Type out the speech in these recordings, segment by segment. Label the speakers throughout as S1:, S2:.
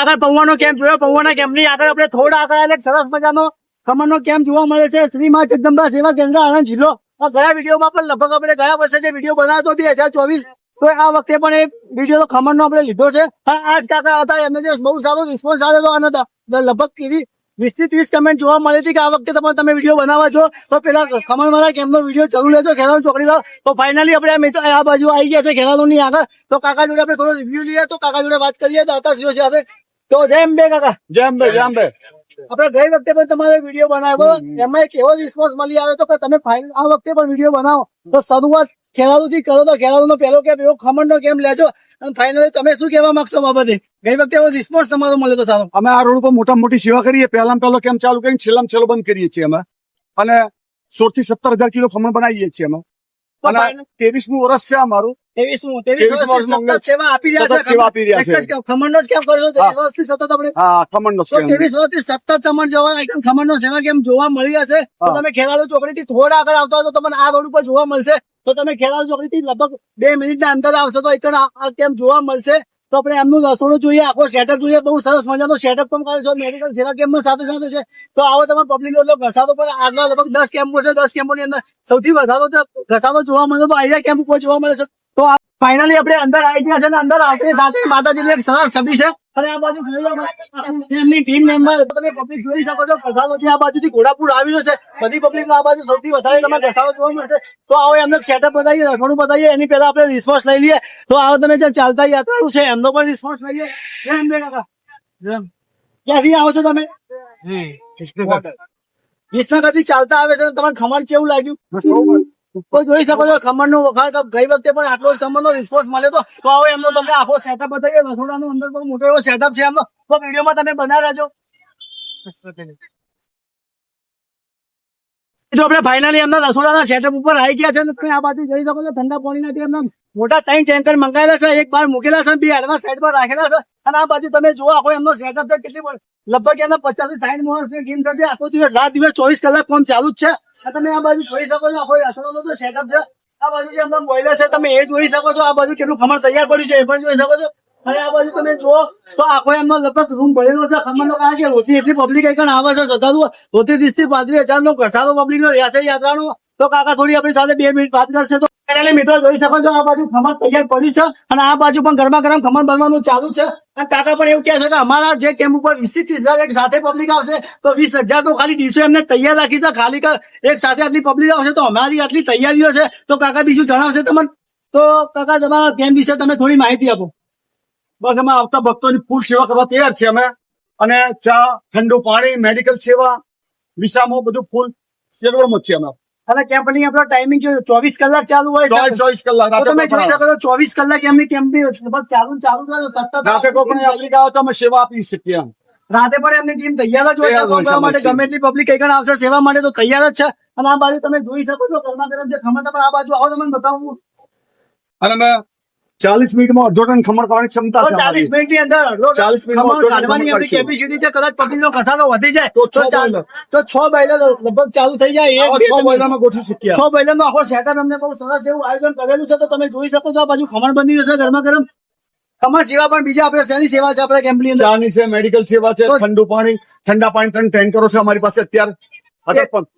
S1: આગળ પૌવાનો કેમ્પ જોયો? પૌવાના કેમ્પની આગળ આપણે થોડા આગળ આવેલા સરસ મજાનો ખમણનો કેમ્પ જોવા મળે છે. શ્રી મા જગદંબા સેવા કેન્દ્ર, આણંદ જિલ્લો. ગયા વિડીયોમાં પણ લગભગ આપણે ગયા વર્ષે જે વીડિયો બનાવ્યો હતો બે હજાર ચોવીસ, તો આ વખતે પણ એ વીડિયો ખમણનો આપણે લીધો છે. આજ કાકા હતા, એમને જે બહુ સારો રિસ્પોન્સ આવ્યો હતો લગભગ એવી વીસથી ત્રીસ કમેન્ટ જોવા મળી હતી કે આ વખતે તમે તમે વીડિયો બનાવવા છો. તો પેલા ખમણ મારા કેમ્પનો વીડિયો જરૂર લેજો ખેરાલુ ચોકડી તો ફાઇનલી આપણે આ બાજુ આવી ગયા છે ખેરાલુ ની આગળ. તો કાકા જોડે આપણે થોડો રિવ્યુ લઈએ. તો કાકા જોડે વાત કરીએ, દાતાશ્રીઓ સાથે. તો જેમ બે કાકા.
S2: જેમ બે જેમ બે
S1: આપણે ગઈ વખતે પણ તમારો વીડિયો બનાવ્યો. એમાં એક એવો રિસ્પોન્સ મળી આવ્યો તો કે તમે ફાઇનલ આ વખતે પણ વીડિયો બનાવો. તો શરૂઆત ખેલાડુ થી કરો તો ખેલાડુ નો પહેલો કેમ એવો ખમણ નો કેમ લેજો. અને ફાઇનલી તમે શું કહેવા માંગશો બાબતે? ગઈ વખતે એવો રિસ્પોન્સ તમારો મળ્યો તો સારો.
S2: અમે આ રોડ ઉપર મોટા મોટી સેવા કરીએ. પહેલા પહેલો કેમ ચાલુ કરીને છેલ્લા છેલ્લો બંધ કરીએ છીએ અમે. અને સોળથી સત્તર હજાર કિલો ખમણ બનાવીએ છીએ અમે. અને ત્રેવીસમું વર્ષ છે અમારું.
S1: ત્રેવીસ
S2: 23
S1: સતત સેવા આપી રહ્યા
S2: સેવા આપી રહ્યા
S1: છે.
S2: છે.
S1: જ કેમ કરો ત્રેવીસ વર્ષથી સતત આપણે
S2: હા ખમણ નો
S1: તો ત્રેવીસ વર્ષથી સતત ખમણ જોવા એકદમ ખમણ નો સેવા કેમ જોવા મળી રહ્યા છે તો તમે ખેલાડો ચોકડી થી થોડા આગળ આવતા તો તમને આ રોડ ઉપર જોવા મળશે. તો તમે ખેલાડો ચોકડી થી લગભગ બે મિનિટ ના અંદર આવશો તો એક કેમ જોવા મળશે. તો આપણે એમનું રસોડું જોઈએ આખો સેટઅપ જોઈએ. બહુ સરસ મજાનો સેટઅપ પણ કરે છે. મેડિકલ સેવા કેમ્પ સાથે સાથે છે. તો આવો તમે પબ્લિક લોકો ઘસાતો પણ આગળ લગભગ દસ કેમ્પો છે. દસ કેમ્પો ની અંદર સૌથી વધારો ઘસાતો જોવા મળે તો આઈડિયા કેમ્પ ઉપર જોવા મળે છે? તો ફાઇનલી આપણે અંદર આવી ગયા છે અંદર આવતી સાથે માતાજીની એક સરસ છબી છે. અને આ બાજુ એમની ટીમ મેમ્બર તમે પબ્લિક જોઈ શકો છો ઘસારો છે આ બાજુથી ઘોડાપુર આવેલો છે. બધી પબ્લિક આ બાજુ સૌથી વધારે તમે ઘસારો જોવા મળશે. તો આવો એમને સેટઅપ બતાવીએ રસોડું બતાવીએ એની પહેલા આપણે રિસ્પોન્સ લઈ લઈએ. તો આવો તમે જે ચાલતા યાત્રાળુ છે એમનો પણ રિસ્પોન્સ લઈએ. એમ બે કાકા. ક્યાંથી આવો છો તમે? વિસનગરથી ચાલતા આવે છે તમારે ખમણ કેવું લાગ્યું? તો જોઈ શકો છો ખમણનું વખાણ ગઈ વખતે પણ આટલો જ ખમણ નો રિસ્પોન્સ મળ્યો તો તો હવે એમનો તમને આખો સેટઅપ બતાવીએ. રસોડાનો અંદર પણ મોટો એવો સેટઅપ છે એમનો. તો વિડીયોમાં તમે બનાવી રહેજો તો આપણે ફાઇનલી એમના રસોડાના સેટઅપ ઉપર આવી ગયા છે તમે આ બાજુ જોઈ શકો છો ઠંડા પાણીના જે એમના મોટા ત્રણ ટેન્કર મંગાવેલા છે, એક બાર મૂકેલા છે, બે એડવાન્સ સાઈડ પર રાખેલા છે. અને આ બાજુ તમે જોવા આખો એમનો સેટઅપ છે, કેટલી લગભગ એના પચાસથી સાઠ માણસની ટીમ થશે. આખો દિવસ, રાત દિવસ ચોવીસ કલાક કોમ ચાલુ જ છે. તમે આ બાજુ જોઈ શકો છો, આખો રસોડાનો તો સેટઅપ છે. આ બાજુ જે એમના બોઇલર છે, તમે એ જોઈ શકો છો, આ બાજુ કેટલું ખમણ તૈયાર પડ્યું છે, એ પણ જોઈ શકો છો. આખો એમનો લગભગ રૂમ ભરેલો છે. ખમણનો પબ્લિક આવે છે પાંત્રીસ હજાર નો ઘસારો પબ્લિક નો રહ્યા છે તો કાકા થોડી આપણી સાથે બે મિનિટ વાત કરશે તો. આ બાજુ ખમણ તૈયાર પડી છે આ બાજુ પણ ગરમા ગરમ ખમણ બનવાનું ચાલુ છે. અને કાકા પણ એવું કહે છે કે અમારા જે કેમ્પ ઉપર વીસ ત્રીસ હજાર એક સાથે પબ્લિક આવશે, તો વીસ હજાર તો ખાલી દિવસો એમને તૈયાર રાખી છે. ખાલી એક સાથે આટલી પબ્લિક આવશે તો અમારી આટલી તૈયારીઓ છે. તો કાકા બીજું જણાવશે તમને? તો કાકા તમારા કેમ્પ વિશે તમે થોડી માહિતી આપો.
S2: બસ અમે આવતા ભક્તોની ફૂલ સેવા કરવા તૈયાર છે અમે. અને ચા ઠંડુ પાણી મેડિકલ સેવા વિસામો બધું ફૂલ સેવામાં જ છે અમે
S1: અને કેમ્પની આપણો ટાઈમિંગ કેવું ચોવીસ કલાક ચાલુ હોય
S2: ચોવીસ ચોવીસ કલાક
S1: તમે જોઈ શકો છો ચોવીસ કલાક એમની લગભગ ચાલુ ચાલુ સતત
S2: રાતે કોઈ પણ યાત્રિક આવે તો અમે સેવા આપી શકીએ
S1: રાતે પણ એમની ટીમ તૈયાર જ હોય માટે ગમે એટલી પબ્લિક કઈ આવશે સેવા માટે તો તૈયાર જ છે. અને આ બાજુ તમે જોઈ શકો છો ગરમ જે ખમણ પણ આ બાજુ આવો તમને બતાવું.
S2: અને અમે ચાલીસ મિનિટમાં અડધો ટન ખમણ કરવાની ક્ષમતા
S1: ચાલીસ
S2: અમારી.
S1: મિનિટની અંદર અડધો
S2: 40
S1: ખમણ કાઢવાની એમની કેપેસિટી છે કદાચ પબ્લિક નો કસારો વધી જાય
S2: તો છ
S1: ચાલ- તો છ બોઈલર લગભગ ચાલુ થઈ જાય એક
S2: છ બોઈલરમાં ગોઠવી શકીએ.
S1: છ બોઈલર નો આખો સેટઅપ અમને બહુ સરસ એવું આયોજન કરેલું છે તો તમે જોઈ શકો છો આ બાજુ ખમણ બની રહ્યું છે ગરમા ગરમ ખમણ સેવા પણ બીજા આપણે શેની સેવા છે આપણે કેમ્પની અંદર?
S2: ચાની છે મેડિકલ સેવા છે ઠંડુ પાણી ઠંડા પાણી ત્રણ ટેન્કરો છે અમારી પાસે અત્યારે.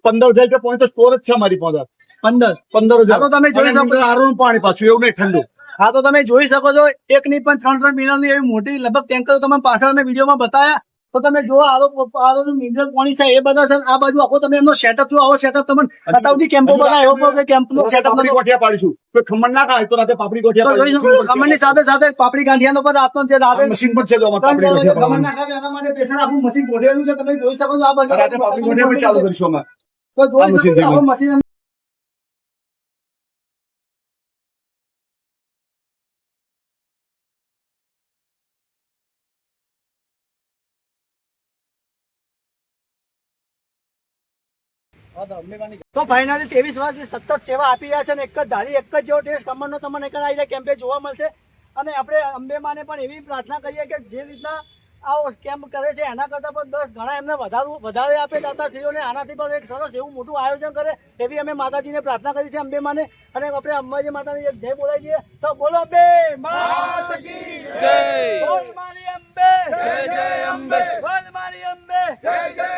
S2: પંદર હજાર રૂપિયા પોઈન્ટ સ્ટોરેજ છે અમારી પાસે.
S1: પંદર.
S2: પંદર હજાર.
S1: તો તમે જોઈ શકો.
S2: આરોનું પાણી પાછું એવું નહીં ઠંડુ.
S1: હા તો તમે જોઈ શકો છો એક ની પણ ત્રણ ત્રણ મિનરલની એવી મોટી લગભગ ટેન્કર તમે પાછળ મેં વિડીયોમાં બતાયા. તો તમે જો આરો આરો મિનરલ પાણી છે એ બધા છે આ બાજુ આખો તમે એમનો સેટઅપ જો આવો સેટઅપ તમને બતાવતી કેમ્પો બધા એવો કે કેમ્પ નો સેટઅપ
S2: નથી ગોઠિયા પાડીશું. કોઈ ખમણ ના ખાય તો રાતે પાપડી ગોઠિયા
S1: જોઈ શકો છો ખમણની સાથે સાથે પાપડી ગાંઠિયાનો પણ રાતનો છે રાતે
S2: મશીન પણ છે જો પાપડી ગોઠિયા
S1: ખમણ ના ખાય એના માટે સ્પેશિયલ આપણું મશીન ગોઠવેલું છે તમે જોઈ શકો છો આ બાજુ
S2: રાતે પાપડી ગોઠિયા ચાલુ કરીશું અમે.
S1: તો જોઈ શકો છો મશીન તો ફાઇનલી ત્રેવીસ વર્ષથી સતત સેવા આપી રહ્યા છે અને એક જ ધારી એક જ જેવો ટેસ્ટ કમરનો તમને એક આવી કેમ્પે જોવા મળશે. અને આપણે અંબેમાને પણ એવી પ્રાર્થના કરીએ કે જે રીતના આવો કેમ્પ કરે છે એના કરતાં પણ દસ ગણા એમને વધારે વધારે આપે દાતાશ્રીઓને આનાથી પણ એક સરસ એવું મોટું આયોજન કરે એવી અમે માતાજીને પ્રાર્થના કરી છે અંબેમાને. અને આપણે અંબાજી માતાની એક જય બોલાવી દઈએ. તો બોલો બે
S3: જય.
S1: બોલ મારી અંબે.
S3: જય જય
S1: મારી અંબે.
S3: જય જય